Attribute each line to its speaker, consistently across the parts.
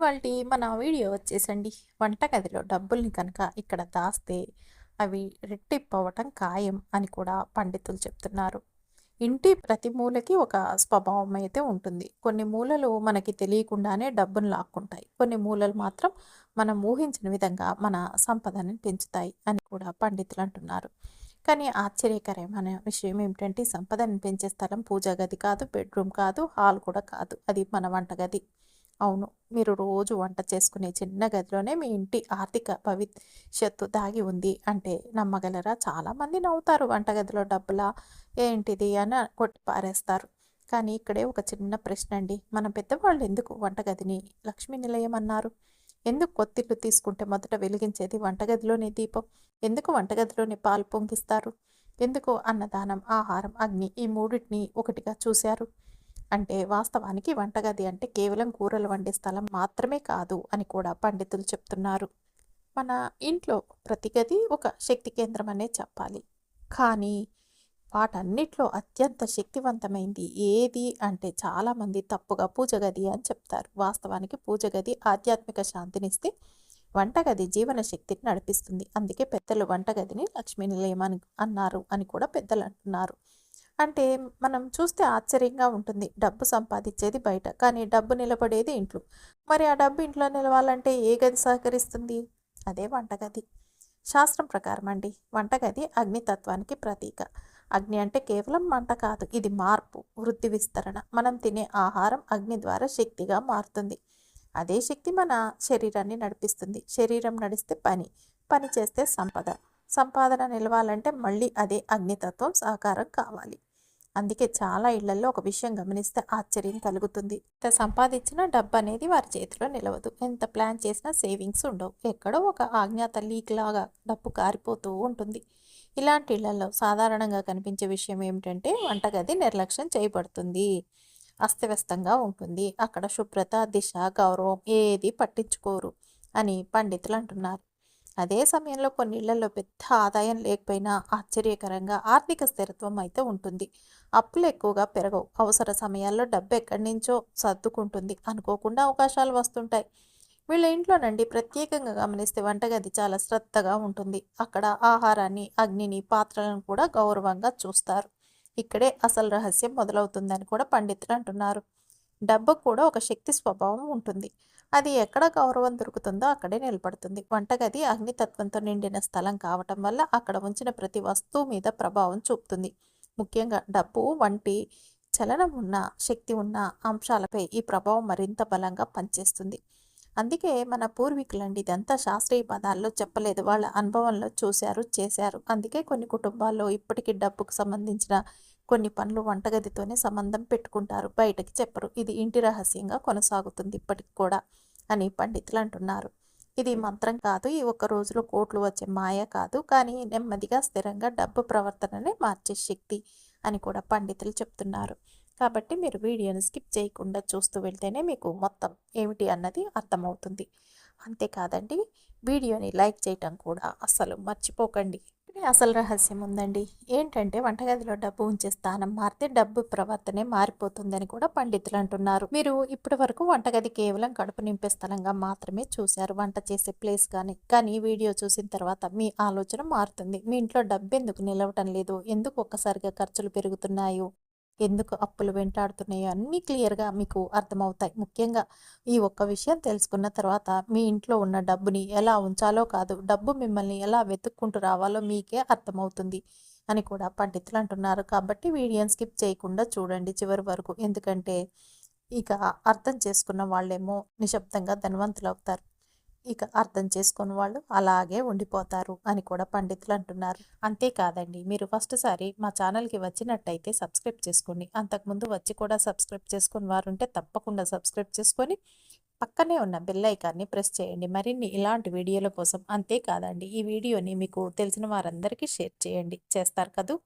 Speaker 1: ఇవాల్టి మన వీడియో వచ్చేసండి. వంటగదిలో డబ్బుల్ని కనుక ఇక్కడ దాస్తే అవి రెట్టిప్పవటం ఖాయం అని కూడా పండితులు చెప్తున్నారు. ఇంటి ప్రతి మూలకి ఒక స్వభావం అయితే ఉంటుంది. కొన్ని మూలలు మనకి తెలియకుండానే డబ్బును లాక్కుంటాయి. కొన్ని మూలలు మాత్రం మనం ఊహించిన విధంగా మన సంపదని పెంచుతాయి అని కూడా పండితులు అంటున్నారు. కానీ ఆశ్చర్యకరమైన విషయం ఏమిటంటే సంపదని సంపదను పెంచే స్థలం పూజా గది కాదు బెడ్రూమ్ కాదు హాల్ కూడా కాదు. అది మన వంటగది అవును. మీరు రోజు వంట చేసుకునే చిన్న గదిలోనే మీ ఇంటి ఆర్థిక భవిష్యత్తు దాగి ఉంది. అంటే నమ్మగలరా? చాలామంది నవ్వుతారు వంటగదిలో డబ్బులా ఏంటిది అని కొట్టి పారేస్తారు. కానీ ఇక్కడే ఒక చిన్న ప్రశ్న అండి. మన పెద్దవాళ్ళు ఎందుకు వంటగదిని లక్ష్మీ నిలయం అన్నారు? ఎందుకు కొత్తిళ్ళు తీసుకుంటే మొదట వెలిగించేది వంటగదిలోనే దీపం? ఎందుకు వంటగదిలోనే పాలు పొంగిస్తారు? ఎందుకు అన్నదానం ఆహారం అగ్ని ఈ మూడింటిని ఒకటిగా చూశారు? అంటే వాస్తవానికి వంటగది అంటే కేవలం కూరలు వండే స్థలం మాత్రమే కాదు అని కూడా పండితులు చెప్తున్నారు. మన ఇంట్లో ప్రతి గది ఒక శక్తి కేంద్రం అనే చెప్పాలి. కానీ వాటన్నిట్లో అత్యంత శక్తివంతమైంది ఏది అంటే చాలామంది తప్పుగా పూజ గది అని చెప్తారు. వాస్తవానికి పూజ గది ఆధ్యాత్మిక శాంతినిస్తే వంటగది జీవన శక్తిని నడిపిస్తుంది. అందుకే పెద్దలు వంటగదిని లక్ష్మీ నిలయం అని అన్నారు అని కూడా పెద్దలు అంటున్నారు. అంటే మనం చూస్తే ఆశ్చర్యంగా ఉంటుంది. డబ్బు సంపాదించేది బయట కానీ డబ్బు నిలబడేది ఇంట్లో. మరి ఆ డబ్బు ఇంట్లో నిలవాలంటే ఏ గది సహకరిస్తుంది? అదే వంటగది. శాస్త్రం ప్రకారం అండి వంటగది అగ్నితత్వానికి ప్రతీక. అగ్ని అంటే కేవలం మంట కాదు ఇది మార్పు వృద్ధి విస్తరణ. మనం తినే ఆహారం అగ్ని ద్వారా శక్తిగా మారుతుంది. అదే శక్తి మన శరీరాన్ని నడిపిస్తుంది. శరీరం నడిస్తే పని పని చేస్తే సంపద. సంపాదన నిలవాలంటే మళ్ళీ అదే అగ్నితత్వం సహకారం కావాలి. అందుకే చాలా ఇళ్ళలో ఒక విషయం గమనిస్తే ఆశ్చర్యం కలుగుతుంది. ఇంత సంపాదించిన డబ్బు అనేది వారి చేతిలో నిలవదు. ఎంత ప్లాన్ చేసినా సేవింగ్స్ ఉండవు. ఎక్కడో ఒక ఆజ్ఞాత లీక్ లాగా డబ్బు కారిపోతూ ఉంటుంది. ఇలాంటి ఇళ్ళలో సాధారణంగా కనిపించే విషయం ఏమిటంటే వంటగది నిర్లక్ష్యం చేయబడుతుంది. అస్తవ్యస్తంగా ఉంటుంది. అక్కడ శుభ్రత దిశ గౌరవం ఏది పట్టించుకోరు అని పండితులు అంటున్నారు. అదే సమయంలో కొన్ని ఇళ్ళలో పెద్ద ఆదాయం లేకపోయినా ఆశ్చర్యకరంగా ఆర్థిక స్థిరత్వం అయితే ఉంటుంది. అప్పులు ఎక్కువగా పెరగవు. అవసర సమయాల్లో డబ్బు ఎక్కడి నుంచో సర్దుకుంటుంది. అనుకోకుండా అవకాశాలు వస్తుంటాయి. వీళ్ళ ఇంట్లో నుండి ప్రత్యేకంగా గమనిస్తే వంటగది చాలా శ్రద్ధగా ఉంటుంది. అక్కడ ఆహారాన్ని అగ్నిని పాత్రలను కూడా గౌరవంగా చూస్తారు. ఇక్కడే అసలు రహస్యం మొదలవుతుందని కూడా పండితులు అంటున్నారు. డబ్బు కూడా ఒక శక్తి స్వభావం ఉంటుంది. అది ఎక్కడ గౌరవం దొరుకుతుందో అక్కడే నిలబడుతుంది. వంటగది అగ్నితత్వంతో నిండిన స్థలం కావటం వల్ల అక్కడ ఉంచిన ప్రతి వస్తువు మీద ప్రభావం చూపుతుంది. ముఖ్యంగా డబ్బు వంటి చలనం ఉన్న శక్తి ఉన్న అంశాలపై ఈ ప్రభావం మరింత బలంగా పనిచేస్తుంది. అందుకే మన పూర్వీకులండి ఇదంతా శాస్త్రీయ పదాల్లో చెప్పలేదు. వాళ్ళ అనుభవంలో చూశారు చేశారు. అందుకే కొన్ని కుటుంబాల్లో ఇప్పటికీ డబ్బుకు సంబంధించిన కొన్ని పనులు వంటగదితోనే సంబంధం పెట్టుకుంటారు. బయటకి చెప్పరు. ఇది ఇంటి రహస్యంగా కొనసాగుతుంది ఇప్పటికి కూడా. అని పండితులు అంటున్నారు. ఇది మంత్రం కాదు ఈ ఒక్క రోజులో కోట్లు వచ్చే మాయ కాదు కానీ నెమ్మదిగా స్థిరంగా డబ్బు ప్రవర్తననే మార్చే శక్తి అని కూడా పండితులు చెప్తున్నారు. కాబట్టి మీరు వీడియోని స్కిప్ చేయకుండా చూస్తూ వెళ్తేనే మీకు మొత్తం ఏమిటి అన్నది అర్థమవుతుంది. అంతేకాదండి వీడియోని లైక్ చేయటం కూడా అస్సలు మర్చిపోకండి. అసలు రహస్యం ఉందండి. ఏంటంటే వంటగదిలో డబ్బు ఉంచే స్థానం మారితే డబ్బు ప్రవర్తనే మారిపోతుందని కూడా పండితులు అంటున్నారు. మీరు ఇప్పటి వరకు వంటగది కేవలం కడుపు నింపే స్థలంగా మాత్రమే చూశారు వంట చేసే ప్లేస్ కానీ కానీ వీడియో చూసిన తర్వాత మీ ఆలోచన మారుతుంది. మీ ఇంట్లో డబ్బు ఎందుకు నిలవటం లేదు? ఎందుకు ఒక్కసారిగా ఖర్చులు పెరుగుతున్నాయో? ఎందుకు అప్పులు వెంటాడుతున్నాయో అన్నీ క్లియర్గా మీకు అర్థమవుతాయి. ముఖ్యంగా ఈ ఒక్క విషయం తెలుసుకున్న తర్వాత మీ ఇంట్లో ఉన్న డబ్బుని ఎలా ఉంచాలో కాదు డబ్బు మిమ్మల్ని ఎలా వెతుక్కుంటూ రావాలో మీకే అర్థమవుతుంది అని కూడా పండితులు అంటున్నారు. కాబట్టి వీడియోని స్కిప్ చేయకుండా చూడండి చివరి వరకు. ఎందుకంటే ఇక అర్థం చేసుకున్న వాళ్ళేమో నిశ్శబ్దంగా ధనవంతులు అవుతారు ఇక అర్థం చేసుకుని వాళ్ళు అలాగే ఉండిపోతారు అని కూడా పండితులు అంటున్నారు. అంతేకాదండి మీరు ఫస్ట్ సారి మా ఛానల్కి వచ్చినట్టయితే సబ్స్క్రైబ్ చేసుకోండి. అంతకుముందు వచ్చి కూడా సబ్స్క్రైబ్ చేసుకుని వారు ఉంటే తప్పకుండా సబ్స్క్రైబ్ చేసుకొని పక్కనే ఉన్న బెల్ ఐకాన్ని ప్రెస్ చేయండి. మరిన్ని ఇలాంటి వీడియోల కోసం అంతేకాదండి ఈ వీడియోని మీకు తెలిసిన వారందరికీ షేర్ చేయండి. చేస్తారు కదూ?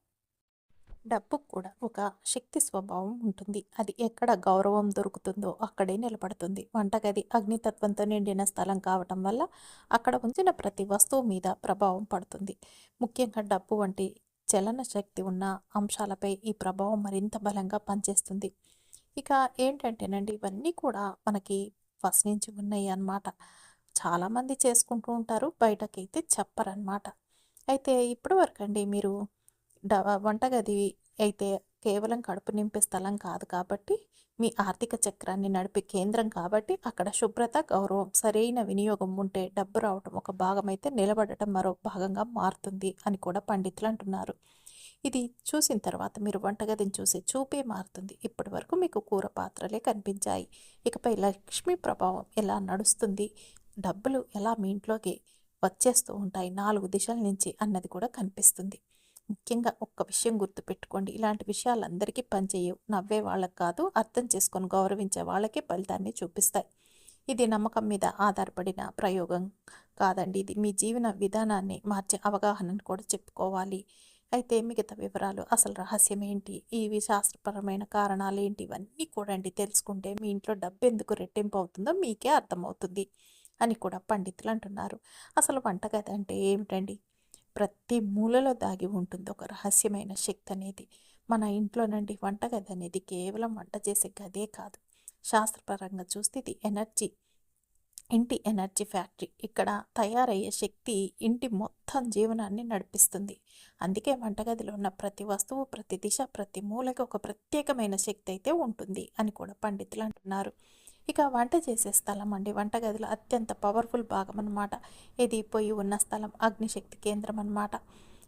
Speaker 1: డబ్బు కూడా ఒక శక్తి స్వభావం ఉంటుంది. అది ఎక్కడ గౌరవం దొరుకుతుందో అక్కడే నిలబడుతుంది. వంటగది అగ్నితత్వంతో నిండిన స్థలం కావటం వల్ల అక్కడ ఉంచిన ప్రతి వస్తువు మీద ప్రభావం పడుతుంది. ముఖ్యంగా డబ్బు వంటి చలన శక్తి ఉన్న అంశాలపై ఈ ప్రభావం మరింత బలంగా పనిచేస్తుంది. ఇక ఏంటంటేనండి ఇవన్నీ కూడా మనకి ఫస్ట్ నుంచి ఉన్నాయి అన్నమాట. చాలామంది చేసుకుంటూ ఉంటారు బయటకైతే చెప్పరన్నమాట. అయితే ఇప్పటివరకు అండి మీరు వంటగది అయితే కేవలం కడుపు నింపే స్థలం కాదు కాబట్టి మీ ఆర్థిక చక్రాన్ని నడిపే కేంద్రం కాబట్టి అక్కడ శుభ్రత గౌరవం సరైన వినియోగం ఉంటే డబ్బు రావటం ఒక భాగం అయితే నిలబడటం మరో భాగంగా మారుతుంది అని కూడా పండితులు అంటున్నారు. ఇది చూసిన తర్వాత మీరు వంటగదిని చూసే చూపే మారుతుంది. ఇప్పటి వరకు మీకు కూర పాత్రలే కనిపించాయి. ఇకపై లక్ష్మీ ప్రభావం ఎలా నడుస్తుంది? డబ్బులు ఎలా మీ ఇంట్లోకి వచ్చేస్తూ ఉంటాయి? నాలుగు దిశల నుంచి అన్నది కూడా కనిపిస్తుంది. ముఖ్యంగా ఒక్క విషయం గుర్తుపెట్టుకోండి. ఇలాంటి విషయాలు అందరికీ పనిచేయవు. నవ్వే వాళ్ళకి కాదు అర్థం చేసుకొని గౌరవించే వాళ్ళకే ఫలితాన్ని చూపిస్తాయి. ఇది నమ్మకం మీద ఆధారపడిన ప్రయోగం కాదండి. ఇది మీ జీవన విధానాన్ని మార్చే అవగాహనను కూడా చెప్పుకోవాలి. అయితే మిగతా వివరాలు అసలు రహస్యం ఏంటి? ఇవి శాస్త్రపరమైన కారణాలు ఏంటి? ఇవన్నీ కూడా అండి తెలుసుకుంటే మీ ఇంట్లో డబ్బు ఎందుకు రెట్టింపు అవుతుందో మీకే అర్థమవుతుంది అని కూడా పండితులు అంటున్నారు. అసలు వంటగది అంటే ఏమిటండి? ప్రతి మూలలో దాగి ఉంటుంది ఒక రహస్యమైన శక్తి అనేది. మన ఇంట్లోనండి వంటగది అనేది కేవలం వంట చేసే గదే కాదు. శాస్త్రపరంగా చూస్తే ఇది ఎనర్జీ. ఇంటి ఎనర్జీ ఫ్యాక్టరీ. ఇక్కడ తయారయ్యే శక్తి ఇంటి మొత్తం జీవనాన్ని నడిపిస్తుంది. అందుకే వంటగదిలో ఉన్న ప్రతి వస్తువు ప్రతి దిశ ప్రతి మూలకి ఒక ప్రత్యేకమైన శక్తి అయితే ఉంటుంది అని కూడా పండితులు అంటున్నారు. ఇక వంట చేసే స్థలం అండి. వంటగదిలో అత్యంత పవర్ఫుల్ భాగం అనమాట ఇది పొయ్యి ఉన్న స్థలం అగ్నిశక్తి కేంద్రం అనమాట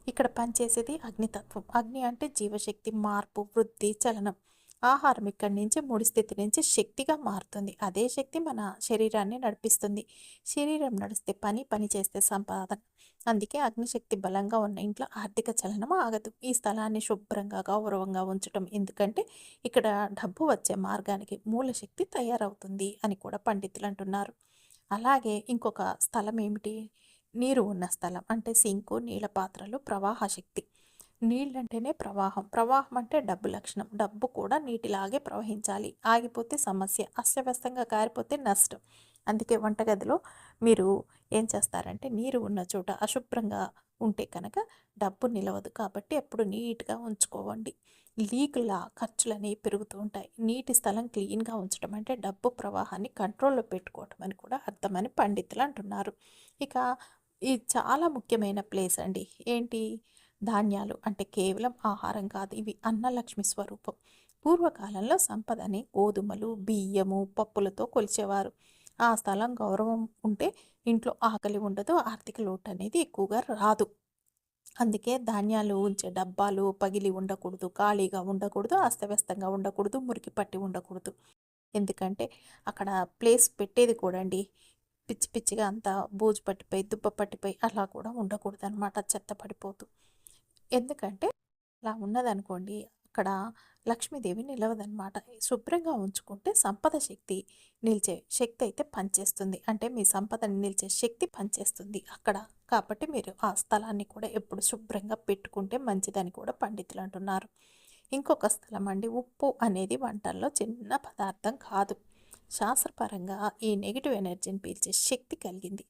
Speaker 1: ఇక్కడ పనిచేసేది అగ్నితత్వం. అగ్ని అంటే జీవశక్తి మార్పు వృద్ధి చలనం. ఆహారం ఇక్కడి నుంచి మూడు స్థితి నుంచి శక్తిగా మారుతుంది. అదే శక్తి మన శరీరాన్ని నడిపిస్తుంది. శరీరం నడిస్తే పని పని చేస్తే సంపాదన. అందుకే అగ్నిశక్తి బలంగా ఉన్న ఇంట్లో ఆర్థిక చలనం ఆగదు. ఈ స్థలాన్ని శుభ్రంగా గౌరవంగా ఉంచటం. ఎందుకంటే ఇక్కడ డబ్బు వచ్చే మార్గానికి మూల శక్తి తయారవుతుంది అని కూడా పండితులు అంటున్నారు. అలాగే ఇంకొక స్థలం ఏమిటి? నీరు ఉన్న స్థలం. అంటే సింకు నీళ్ళ పాత్రలు ప్రవాహ శక్తి. నీళ్ళంటేనే ప్రవాహం. ప్రవాహం అంటే డబ్బు లక్షణం. డబ్బు కూడా నీటిలాగే ప్రవహించాలి. ఆగిపోతే సమస్య. అస్తవ్యస్తంగా కారిపోతే నష్టం. అందుకే వంటగదిలో మీరు ఏం చేస్తారంటే నీరు ఉన్న చోట అశుభ్రంగా ఉంటే కనుక డబ్బు నిలవదు కాబట్టి ఎప్పుడు నీట్గా ఉంచుకోవండి. లీకుల ఖర్చులు అనేవి పెరుగుతూ ఉంటాయి. నీటి స్థలం క్లీన్గా ఉంచడం అంటే డబ్బు ప్రవాహాన్ని కంట్రోల్లో పెట్టుకోవటం అని కూడా అర్థమని పండితులు అంటున్నారు. ఇక ఇది చాలా ముఖ్యమైన ప్లేస్ అండి. ఏంటి? ధాన్యాలు అంటే కేవలం ఆహారం కాదు ఇవి అన్నలక్ష్మి స్వరూపం. పూర్వకాలంలో సంపదని గోధుమలు బియ్యము పప్పులతో కొలిచేవారు. ఆ స్థలం గౌరవం ఉంటే ఇంట్లో ఆకలి ఉండదు ఆర్థిక లోటు అనేది ఎక్కువగా రాదు. అందుకే ధాన్యాలు ఉంచే డబ్బాలు పగిలి ఉండకూడదు ఖాళీగా ఉండకూడదు అస్తవ్యస్తంగా ఉండకూడదు మురికి పట్టి ఉండకూడదు. ఎందుకంటే అక్కడ ప్లేస్ పెట్టేది కూడా అండి పిచ్చి పిచ్చిగా అంతా బూజు పట్టిపోయి దుబ్బ పట్టిపోయి అలా కూడా ఉండకూడదు అనమాట చెత్త పడిపోతూ. ఎందుకంటే అలా ఉన్నదనుకోండి అక్కడ లక్ష్మీదేవి నిలవదనమాట శుభ్రంగా ఉంచుకుంటే సంపద శక్తి నిలిచే శక్తి అయితే పనిచేస్తుంది. అంటే మీ సంపదని నిలిచే శక్తి పనిచేస్తుంది అక్కడ. కాబట్టి మీరు ఆ స్థలాన్ని కూడా ఎప్పుడు శుభ్రంగా పెట్టుకుంటే మంచిదని కూడా పండితులు అంటున్నారు. ఇంకొక స్థలం అండి ఉప్పు అనేది వంటల్లో చిన్న పదార్థం కాదు. శాస్త్రపరంగా ఈ నెగిటివ్ ఎనర్జీని పీల్చే శక్తి కలిగింది.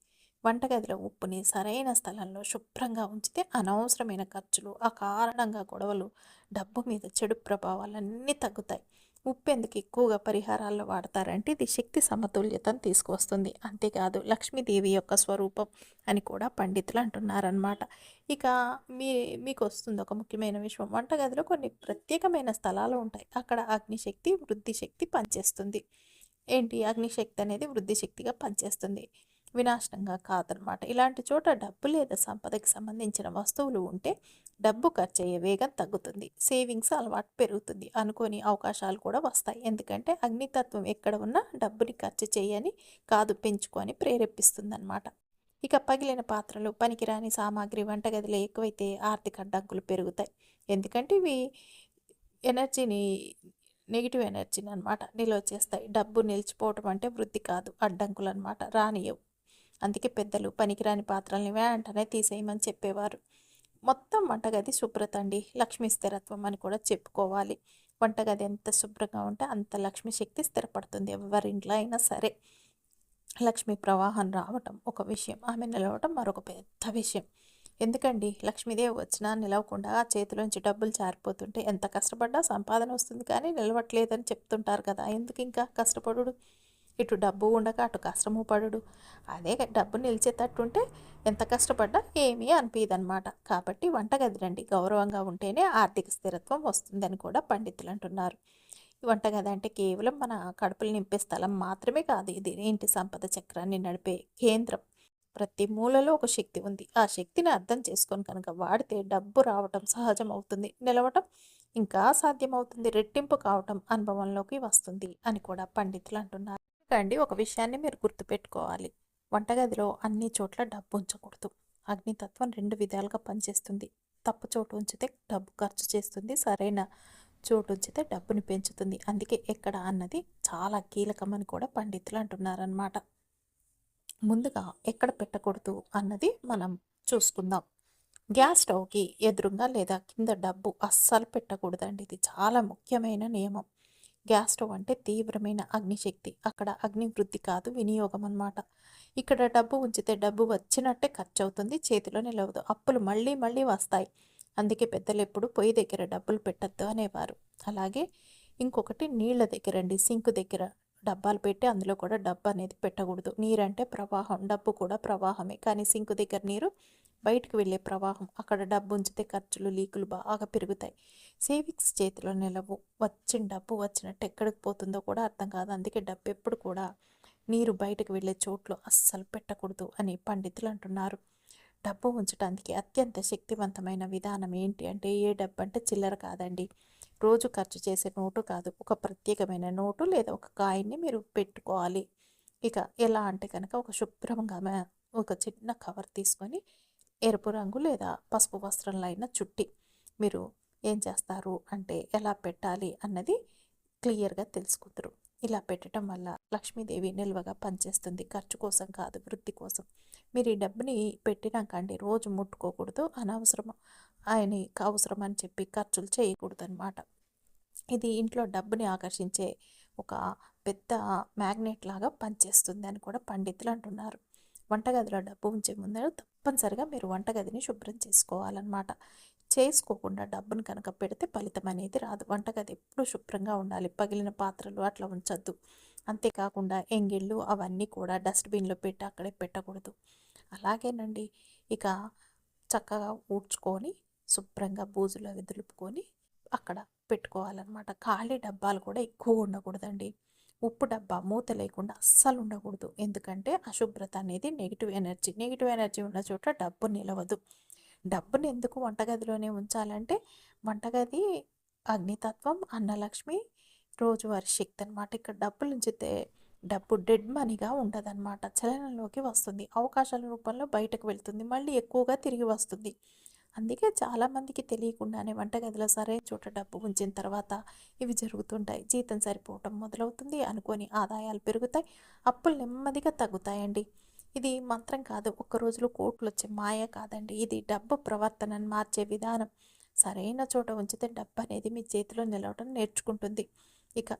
Speaker 1: వంటగదిలో ఉప్పుని సరైన స్థలంలో శుభ్రంగా ఉంచితే అనవసరమైన ఖర్చులు ఆ కారణంగా గొడవలు డబ్బు మీద చెడు ప్రభావాలన్నీ తగ్గుతాయి. ఉప్పు ఎందుకు ఎక్కువగా పరిహారాల్లో వాడతారంటే ఇది శక్తి సమతుల్యతను తీసుకువస్తుంది. అంతేకాదు లక్ష్మీదేవి యొక్క స్వరూపం అని కూడా పండితులు అంటున్నారనమాట ఇక మీ మీకు వస్తుంది ఒక ముఖ్యమైన విషయం. వంటగదిలో కొన్ని ప్రత్యేకమైన స్థలాలు ఉంటాయి. అక్కడ అగ్నిశక్తి వృద్ధి శక్తి పనిచేస్తుంది. ఏంటి? అగ్నిశక్తి అనేది వృద్ధి శక్తిగా పనిచేస్తుంది. వినాశనంగా కాదనమాట ఇలాంటి చోట డబ్బు లేదా సంపదకి సంబంధించిన వస్తువులు ఉంటే డబ్బు ఖర్చు అయ్యే వేగం తగ్గుతుంది. సేవింగ్స్ అలవాటు పెరుగుతుంది. అనుకోని అవకాశాలు కూడా వస్తాయి. ఎందుకంటే అగ్నితత్వం ఎక్కడ ఉన్నా డబ్బుని ఖర్చు చేయని కాదు పెంచుకొని ప్రేరేపిస్తుందన్నమాట. ఇక పగిలిన పాత్రలు పనికిరాని సామాగ్రి వంటగదిలో ఎక్కువైతే ఆర్థిక అడ్డంకులు పెరుగుతాయి. ఎందుకంటే ఇవి ఎనర్జీని నెగిటివ్ ఎనర్జీని అనమాట నిల్వ చేస్తాయి. డబ్బు నిలిచిపోవటం అంటే వృద్ధి కాదు అడ్డంకులు అనమాట రానియవు అందుకే పెద్దలు పనికిరాని పాత్రల్ని వెంటనే తీసేయమని చెప్పేవారు. మొత్తం వంటగది శుభ్రత అండి. లక్ష్మీ స్థిరత్వం అని కూడా చెప్పుకోవాలి. వంటగది ఎంత శుభ్రంగా ఉంటే అంత లక్ష్మీ శక్తి స్థిరపడుతుంది. ఎవరింట్లో అయినా సరే లక్ష్మీ ప్రవాహం రావటం ఒక విషయం. ఆమె నిలవటం మరొక పెద్ద విషయం. ఎందుకండి? లక్ష్మీదేవి వచ్చినా నిలవకుండా చేతిలోంచి డబ్బులు జారిపోతుంటే ఎంత కష్టపడ్డా సంపాదన వస్తుంది కానీ నిలవట్లేదని చెప్తుంటారు కదా. ఎందుకు ఇంకా కష్టపడు ఇటు డబ్బు ఉండక అటు కష్టము పడడు. అదే డబ్బు నిలిచేటట్టుంటే ఎంత కష్టపడ్డా ఏమీ అనిపించదనమాట కాబట్టి వంటగది రండి గౌరవంగా ఉంటేనే ఆర్థిక స్థిరత్వం వస్తుందని కూడా పండితులు అంటున్నారు. ఈ వంటగది అంటే కేవలం మన కడుపులు నింపే స్థలం మాత్రమే కాదు ఇది ఇంటి సంపద చక్రాన్ని నడిపే కేంద్రం. ప్రతి మూలలో ఒక శక్తి ఉంది. ఆ శక్తిని అర్థం చేసుకొని కనుక వాడితే డబ్బు రావటం సహజం అవుతుంది నిలవటం ఇంకా సాధ్యమవుతుంది. రెట్టింపు కావటం అనుభవంలోకి వస్తుంది అని కూడా పండితులు అంటున్నారు. అండి ఒక విషయాన్ని మీరు గుర్తుపెట్టుకోవాలి. వంటగదిలో అన్ని చోట్ల డబ్బు ఉంచకూడదు. అగ్నితత్వం రెండు విధాలుగా పనిచేస్తుంది. తప్పు చోటు ఉంచితే డబ్బు ఖర్చు చేస్తుంది. సరైన చోటు ఉంచితే డబ్బుని పెంచుతుంది. అందుకే ఎక్కడ అన్నది చాలా కీలకమని కూడా పండితులు అంటున్నారనమాట ముందుగా ఎక్కడ పెట్టకూడదు అన్నది మనం చూసుకుందాం. గ్యాస్ స్టవ్కి ఎదురుగా లేదా కింద డబ్బు అస్సలు పెట్టకూడదండి. ఇది చాలా ముఖ్యమైన నియమం. గ్యాస్ స్టవ్ అంటే తీవ్రమైన అగ్నిశక్తి. అక్కడ అగ్ని వృద్ధి కాదు వినియోగం అన్నమాట. ఇక్కడ డబ్బు ఉంచితే డబ్బు వచ్చినట్టే ఖర్చు అవుతుంది చేతిలో నిలవదు. అప్పులు మళ్ళీ మళ్ళీ వస్తాయి. అందుకే పెద్దలు ఎప్పుడు పొయ్యి దగ్గర డబ్బులు పెట్టద్దు అనేవారు. అలాగే ఇంకొకటి నీళ్ళ దగ్గర అండి సింక్ దగ్గర డబ్బాలు పెట్టి అందులో కూడా డబ్బు అనేది పెట్టకూడదు. నీరు అంటే ప్రవాహం డబ్బు కూడా ప్రవాహమే. కానీ సింక్ దగ్గర నీరు బయటకు వెళ్ళే ప్రవాహం అక్కడ డబ్బు ఉంచితే ఖర్చులు లీకులు బాగా పెరుగుతాయి. సేవింగ్స్ చేతిలో నిలవు వచ్చిన డబ్బు వచ్చినట్టు ఎక్కడికి పోతుందో కూడా అర్థం కాదు. అందుకే డబ్బు ఎప్పుడు కూడా నీరు బయటకు వెళ్ళే చోట్లు అస్సలు పెట్టకూడదు అని పండితులు అంటున్నారు. డబ్బు ఉంచడానికి అత్యంత శక్తివంతమైన విధానం ఏంటి అంటే ఏ డబ్బు అంటే చిల్లర కాదండి. రోజు ఖర్చు చేసే నోటు కాదు. ఒక ప్రత్యేకమైన నోటు లేదా ఒక కాయిన్ని మీరు పెట్టుకోవాలి. ఇక ఎలా అంటే కనుక ఒక శుభ్రంగా ఒక చిన్న కవర్ తీసుకొని ఎరుపు రంగు లేదా పసుపు వస్త్రంలో చుట్టి మీరు ఏం చేస్తారు అంటే ఎలా పెట్టాలి అన్నది క్లియర్గా తెలుసుకుందరు ఇలా పెట్టడం వల్ల లక్ష్మీదేవి నిల్వగా పనిచేస్తుంది. ఖర్చు కోసం కాదు వృత్తి కోసం. మీరు ఈ డబ్బుని పెట్టినాక అండి రోజు ముట్టుకోకూడదు అనవసరం ఆయన అవసరం అని చెప్పి ఖర్చులు చేయకూడదు అనమాట ఇది ఇంట్లో డబ్బుని ఆకర్షించే ఒక పెద్ద మ్యాగ్నెట్ లాగా పనిచేస్తుంది అని కూడా పండితులు అంటున్నారు. వంటగదిలో డబ్బు ఉంచే ముందర తప్పనిసరిగా మీరు వంటగదిని శుభ్రం చేసుకోవాలన్నమాట. చేసుకోకుండా డబ్బును కనుక పెడితే ఫలితం అనేది రాదు. వంటగది ఎప్పుడు శుభ్రంగా ఉండాలి. పగిలిన పాత్రలు అట్లా ఉంచద్దు. అంతేకాకుండా ఎంగిళ్ళు అవన్నీ కూడా డస్ట్బిన్లో పెట్టి అక్కడే పెట్టకూడదు. అలాగేనండి. ఇక చక్కగా ఊడ్చుకొని శుభ్రంగా బూజులో దులుపుకొని అక్కడ పెట్టుకోవాలన్నమాట. ఖాళీ డబ్బాలు కూడా ఎక్కువ ఉండకూడదండి. ఉప్పు డబ్బా మూత లేకుండా అస్సలు ఉండకూడదు. ఎందుకంటే అశుభ్రత అనేది నెగిటివ్ ఎనర్జీ నెగిటివ్ ఎనర్జీ ఉన్న చోట డబ్బు నిలవదు. డబ్బుని ఎందుకు వంటగదిలోనే ఉంచాలంటే వంటగది అగ్నితత్వం అన్నలక్ష్మి రోజువారి శక్తి అనమాట ఇక్కడ డబ్బులు ఉంచితే డబ్బు డెడ్ మనీగా ఉండదన్నమాట. చలనంలోకి వస్తుంది. అవకాశాల రూపంలో బయటకు వెళ్తుంది. మళ్ళీ ఎక్కువగా తిరిగి వస్తుంది. అందుకే చాలామందికి తెలియకుండానే వంటగదిలో సరైన చోట డబ్బు ఉంచిన తర్వాత ఇవి జరుగుతుంటాయి. జీతం సరిపోవటం మొదలవుతుంది. అనుకొని ఆదాయాలు పెరుగుతాయి. అప్పులు నెమ్మదిగా తగ్గుతాయండి. ఇది మంత్రం కాదు ఒక్క రోజులో కోట్లు వచ్చే మాయ కాదండి. ఇది డబ్బు ప్రవర్తనను మార్చే విధానం. సరైన చోట ఉంచితే డబ్బు అనేది మీ చేతిలో నిలవడం నేర్చుకుంటుంది. ఇక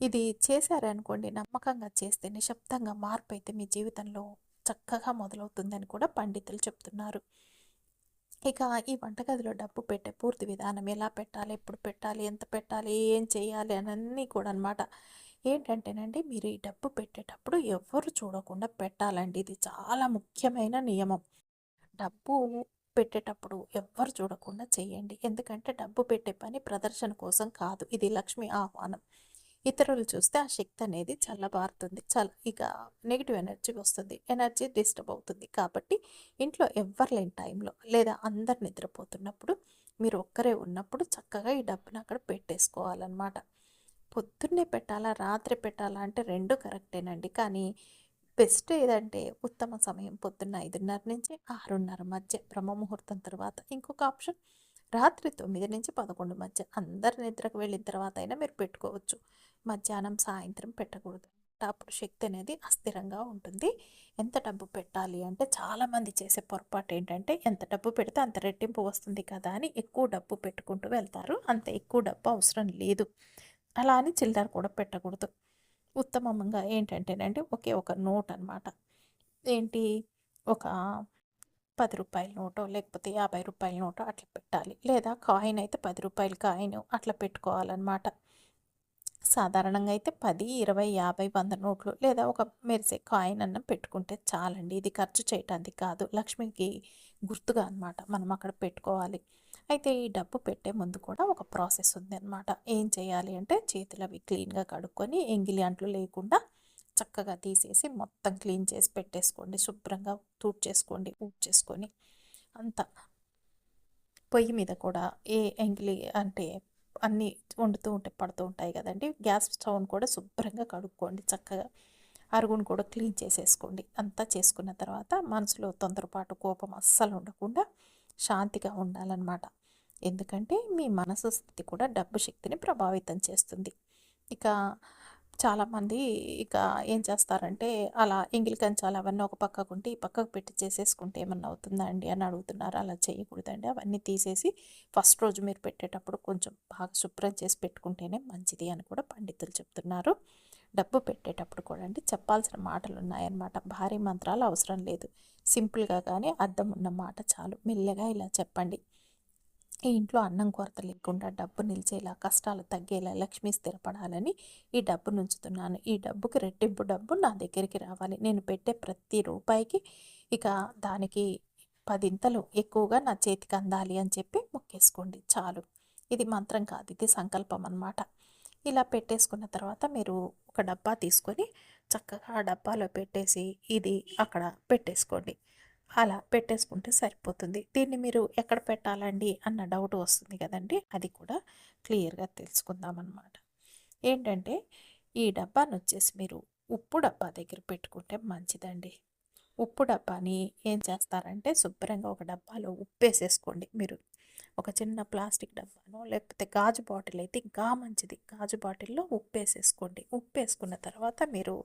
Speaker 1: ఇది చేశారనుకోండి నమ్మకంగా చేస్తే నిశ్శబ్దంగా మార్పు అయితే మీ జీవితంలో చక్కగా మొదలవుతుందని కూడా పండితులు చెప్తున్నారు. ఇక ఈ వంటగదిలో డబ్బు పెట్టే పూర్తి విధానం ఎలా పెట్టాలి ఎప్పుడు పెట్టాలి ఎంత పెట్టాలి ఏం చేయాలి అని అన్నీ కూడా అనమాట ఏంటంటేనండి మీరు ఈ డబ్బు పెట్టేటప్పుడు ఎవరు చూడకుండా పెట్టాలండి. ఇది చాలా ముఖ్యమైన నియమం. డబ్బు పెట్టేటప్పుడు ఎవ్వరు చూడకుండా చేయండి. ఎందుకంటే డబ్బు పెట్టే పని ప్రదర్శన కోసం కాదు. ఇది లక్ష్మి ఆహ్వానం. ఇతరులు చూస్తే ఆ శక్తి అనేది చల్లబారుతుంది చల్ల ఇక నెగిటివ్ ఎనర్జీ వస్తుంది. ఎనర్జీ డిస్టర్బ్ అవుతుంది. కాబట్టి ఇంట్లో ఎవ్వరు లేని టైంలో లేదా అందరు నిద్రపోతున్నప్పుడు మీరు ఒక్కరే ఉన్నప్పుడు చక్కగా ఈ డబ్బును అక్కడ పెట్టేసుకోవాలన్నమాట. పొద్దున్నే పెట్టాలా రాత్రి పెట్టాలా అంటే రెండు కరెక్టేనండి కానీ బెస్ట్ ఏదంటే ఉత్తమ సమయం పొద్దున్న ఐదున్నర నుంచి ఆరున్నర మధ్య బ్రహ్మ ముహూర్తం తర్వాత ఇంకొక ఆప్షన్ రాత్రి తొమ్మిది నుంచి పదకొండు మధ్య అందరు నిద్రకు వెళ్ళిన తర్వాత అయినా మీరు పెట్టుకోవచ్చు. మధ్యాహ్నం సాయంత్రం పెట్టకూడదు. అప్పుడు శక్తి అనేది అస్థిరంగా ఉంటుంది. ఎంత డబ్బు పెట్టాలి అంటే చాలామంది చేసే పొరపాటు ఏంటంటే ఎంత డబ్బు పెడితే అంత రెట్టింపు వస్తుంది కదా అని ఎక్కువ డబ్బు పెట్టుకుంటూ వెళ్తారు. అంత ఎక్కువ డబ్బు అవసరం లేదు. అలా అని చిల్లర కూడా పెట్టకూడదు. ఉత్తమంగా ఏంటంటేనండి ఒకే ఒక నోట్ అనమాట ఏంటి? ఒక పది రూపాయల నోటో లేకపోతే యాభై రూపాయల నోటో అట్లా పెట్టాలి. లేదా కాయిన్ అయితే పది రూపాయల కాయిన్ అట్లా పెట్టుకోవాలన్నమాట. సాధారణంగా అయితే పది ఇరవై యాభై వంద నోట్లు లేదా ఒక మెరిసే కాయిన్ అన్న పెట్టుకుంటే చాలండి. ఇది ఖర్చు చేయటానికి కాదు లక్ష్మికి గుర్తుగా అనమాట మనం అక్కడ పెట్టుకోవాలి. అయితే ఈ డబ్బు పెట్టే ముందు కూడా ఒక ప్రాసెస్ ఉంది అనమాట ఏం చేయాలి అంటే చేతులు అవి క్లీన్గా కడుక్కొని ఎంగిలి అంట్లు లేకుండా చక్కగా తీసేసి మొత్తం క్లీన్ చేసి పెట్టేసుకోండి. శుభ్రంగా తూడ్ చేసుకోండి ఊడ్ చేసుకొని అంత పొయ్యి మీద కూడా ఏ ఎంగిలి అంటే అన్నీ వండుతూ ఉంటే పడుతూ ఉంటాయి కదండి. గ్యాస్ స్టవ్ని కూడా శుభ్రంగా కడుక్కోండి చక్కగా. అరుగును కూడా క్లీన్ చేసేసుకోండి. అంతా చేసుకున్న తర్వాత మనసులో తొందరపాటు కోపం అస్సలు ఉండకుండా శాంతిగా ఉండాలన్నమాట. ఎందుకంటే మీ మనసు స్థితి కూడా డబ్బు శక్తిని ప్రభావితం చేస్తుంది. ఇక చాలామంది ఇక ఏం చేస్తారంటే అలా ఎంగిలి కంచాలు అవన్నీ ఒక పక్కకు ఉంటే ఈ పక్కకు పెట్టి చేసేసుకుంటే ఏమన్నా అవుతుందా అండి అని అడుగుతున్నారు. అలా చేయకూడదండి. అవన్నీ తీసేసి ఫస్ట్ రోజు మీరు పెట్టేటప్పుడు కొంచెం బాగా శుభ్రం చేసి పెట్టుకుంటేనే మంచిది అని కూడా పండితులు చెప్తున్నారు. డబ్బు పెట్టేటప్పుడు కూడా అండి చెప్పాల్సిన మాటలు ఉన్నాయన్నమాట. భారీ మంత్రాలు అవసరం లేదు. సింపుల్గా కానీ అర్థం ఉన్న మాట చాలు. మెల్లగా ఇలా చెప్పండి. ఈ ఇంట్లో అన్నం కొరత లేకుండా డబ్బు నిలిచేలా కష్టాలు తగ్గేలా లక్ష్మి స్థిరపడాలని ఈ డబ్బు నుంచుతున్నాను. ఈ డబ్బుకి రెట్టింపు డబ్బు నా దగ్గరికి రావాలి. నేను పెట్టే ప్రతి రూపాయికి ఇక దానికి పదింతలు ఎక్కువగా నా చేతికి అందాలి అని చెప్పి మొక్కేసుకోండి. చాలు. ఇది మంత్రం కాదు. ఇది సంకల్పం అనమాట ఇలా పెట్టేసుకున్న తర్వాత మీరు ఒక డబ్బా తీసుకొని చక్కగా ఆ డబ్బాలో పెట్టేసి ఇది అక్కడ పెట్టేసుకోండి. అలా పెట్టేసుకుంటే సరిపోతుంది. దీన్ని మీరు ఎక్కడ పెట్టాలండి అన్న డౌట్ వస్తుంది కదండి. అది కూడా క్లియర్గా తెలుసుకుందాం అన్నమాట ఏంటంటే ఈ డబ్బాను వచ్చేసి మీరు ఉప్పు డబ్బా దగ్గర పెట్టుకుంటే మంచిదండి. ఉప్పు డబ్బాని ఏం చేస్తారంటే శుభ్రంగా ఒక డబ్బాలో ఉప్పు వేసేసుకోండి మీరు. ఒక చిన్న ప్లాస్టిక్ డబ్బాను లేకపోతే గాజు బాటిల్ అయితే ఇంకా మంచిది. గాజు బాటిల్లో ఉప్పు వేసేసుకోండి ఉప్పు వేసుకున్న తర్వాత మీరు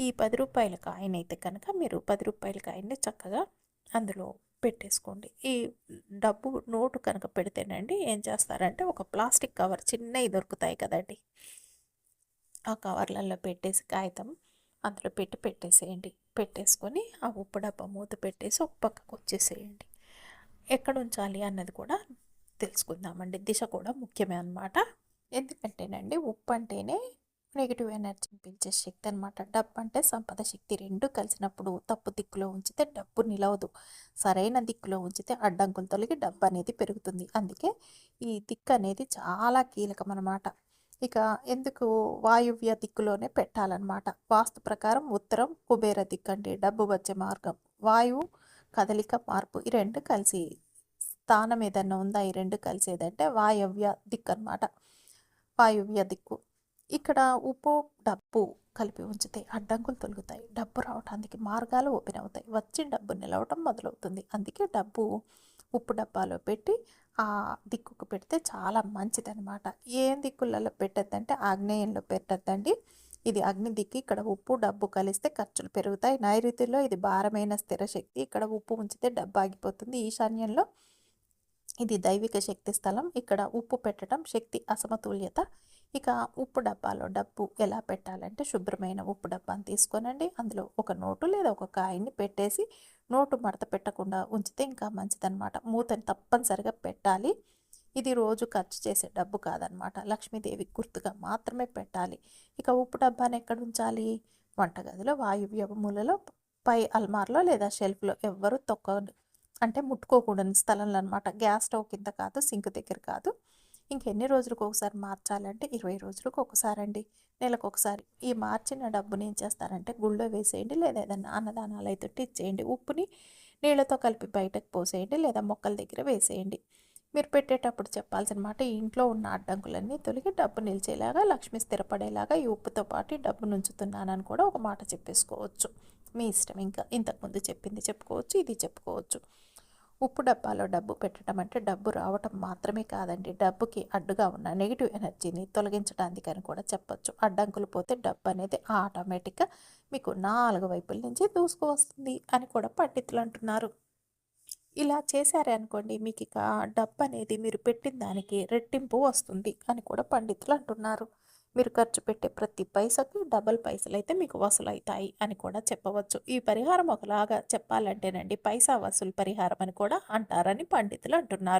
Speaker 1: ఈ పది రూపాయల కాయిన్ అయితే కనుక మీరు పది రూపాయల కాయిన్ని చక్కగా అందులో పెట్టేసుకోండి. ఈ డబ్బు నోటు కనుక పెడితేనండి ఏం చేస్తారంటే ఒక ప్లాస్టిక్ కవర్ చిన్నవి దొరుకుతాయి కదండి. ఆ కవర్లలో పెట్టేసి కాగితం అందులో పెట్టి పెట్టేసేయండి. పెట్టేసుకొని ఆ ఉప్పు డబ్బా మూత పెట్టేసి ఒక పక్కకు వచ్చేసేయండి. ఎక్కడ ఉంచాలి అన్నది కూడా తెలుసుకుందామండి. దిశ కూడా ముఖ్యమే అనమాట ఎందుకంటేనండి ఉప్పు అంటేనే నెగిటివ్ ఎనర్జీని పెంచే శక్తి అనమాట డబ్బు అంటే సంపద శక్తి రెండు కలిసినప్పుడు తప్పు దిక్కులో ఉంచితే డబ్బు నిలవదు. సరైన దిక్కులో ఉంచితే అడ్డంకులు తొలగి డబ్బు అనేది పెరుగుతుంది. అందుకే ఈ దిక్కు అనేది చాలా కీలకం అనమాట ఇక ఎందుకు వాయువ్య దిక్కులోనే పెట్టాలన్నమాట. వాస్తు ప్రకారం ఉత్తరం కుబేర దిక్కు అంటే డబ్బు వచ్చే మార్గం. వాయువు కదలిక మార్పు ఈ రెండు కలిసి స్థానం ఏదన్నా ఉందా? ఈ రెండు కలిసేదంటే వాయవ్య దిక్కు అనమాట వాయువ్య దిక్కు. ఇక్కడ ఉప్పు డబ్బు కలిపి ఉంచితే అడ్డంకులు తొలుగుతాయి. డబ్బు రావడానికి మార్గాలు ఓపెన్ అవుతాయి. వచ్చి డబ్బు నిలవటం మొదలవుతుంది. అందుకే డబ్బు ఉప్పు డబ్బాలో పెట్టి ఆ దిక్కుకు పెడితే చాలా మంచిదనమాట ఏం దిక్కులలో పెట్టద్దంటే ఆగ్నేయంలో పెట్టద్దండి. ఇది అగ్ని దిక్కు. ఇక్కడ ఉప్పు డబ్బు కలిస్తే ఖర్చులు పెరుగుతాయి. నైరుతిలో ఇది భారమైన స్థిర శక్తి. ఇక్కడ ఉప్పు ఉంచితే డబ్బు ఆగిపోతుంది. ఈశాన్యంలో ఇది దైవిక శక్తి స్థలం. ఇక్కడ ఉప్పు పెట్టడం శక్తి అసమతుల్యత. ఇక ఉప్పు డబ్బాలో డబ్బు ఎలా పెట్టాలంటే శుభ్రమైన ఉప్పు డబ్బాని తీసుకోనండి. అందులో ఒక నోటు లేదా ఒక కాయని పెట్టేసి నోటు మడత పెట్టకుండా ఉంచితే ఇంకా మంచిదన్నమాట. మూతని తప్పనిసరిగా పెట్టాలి. ఇది రోజు ఖర్చు చేసే డబ్బు కాదనమాట లక్ష్మీదేవి గుర్తుగా మాత్రమే పెట్టాలి. ఇక ఉప్పు డబ్బాని ఎక్కడ ఉంచాలి? వంటగదిలో వాయువ్య మూలలో పై అల్మార్లో లేదా షెల్ఫ్లో ఎవ్వరూ తొక్క అంటే ముట్టుకోకూడని స్థలంలో అనమాట గ్యాస్ స్టవ్ కింద కాదు సింక్ దగ్గర కాదు. ఇంకెన్ని రోజులకు ఒకసారి మార్చాలంటే ఇరవై రోజులకు ఒకసారి అండి నెలకు ఒకసారి. ఈ మార్చిన డబ్బుని ఏం చేస్తారంటే గుళ్ళో వేసేయండి లేదా ఏదైనా అన్నదానాలు అయితే ఇచ్చేయండి ఉప్పుని నీళ్ళతో కలిపి బయటకు పోసేయండి లేదా మొక్కల దగ్గర వేసేయండి. మీరు పెట్టేటప్పుడు చెప్పాల్సిన మాట ఇంట్లో ఉన్న అడ్డంకులన్నీ తొలగి డబ్బు నిలిచేలాగా లక్ష్మి స్థిరపడేలాగా ఈ ఉప్పుతో పాటు డబ్బు నుంచుతున్నానని కూడా ఒక మాట చెప్పేసుకోవచ్చు. మీ ఇష్టం. ఇంకా ఇంతకుముందు చెప్పింది చెప్పుకోవచ్చు ఇది చెప్పుకోవచ్చు. ఉప్పు డబ్బాలో డబ్బు పెట్టడం అంటే డబ్బు రావటం మాత్రమే కాదండి. డబ్బుకి అడ్డుగా ఉన్న నెగిటివ్ ఎనర్జీని తొలగించడానికి అని కూడా చెప్పొచ్చు. అడ్డంకులు పోతే డబ్బు అనేది ఆటోమేటిక్గా మీకు నాలుగు వైపుల నుంచి దూసుకు వస్తుంది అని కూడా పండితులు అంటున్నారు. ఇలా చేశారే అనుకోండి మీకు ఇక డబ్బు అనేది మీరు పెట్టిన దానికి రెట్టింపు వస్తుంది అని కూడా పండితులు అంటున్నారు. మీరు ఖర్చు పెట్టే ప్రతి పైసకు డబల్ పైసలు అయితే మీకు వసూలవుతాయి అని కూడా చెప్పవచ్చు. ఈ పరిహారం ఒకలాగా చెప్పాలంటేనండి పైసా వసూలు పరిహారం అని కూడా అంటారని పండితులు అంటున్నారు.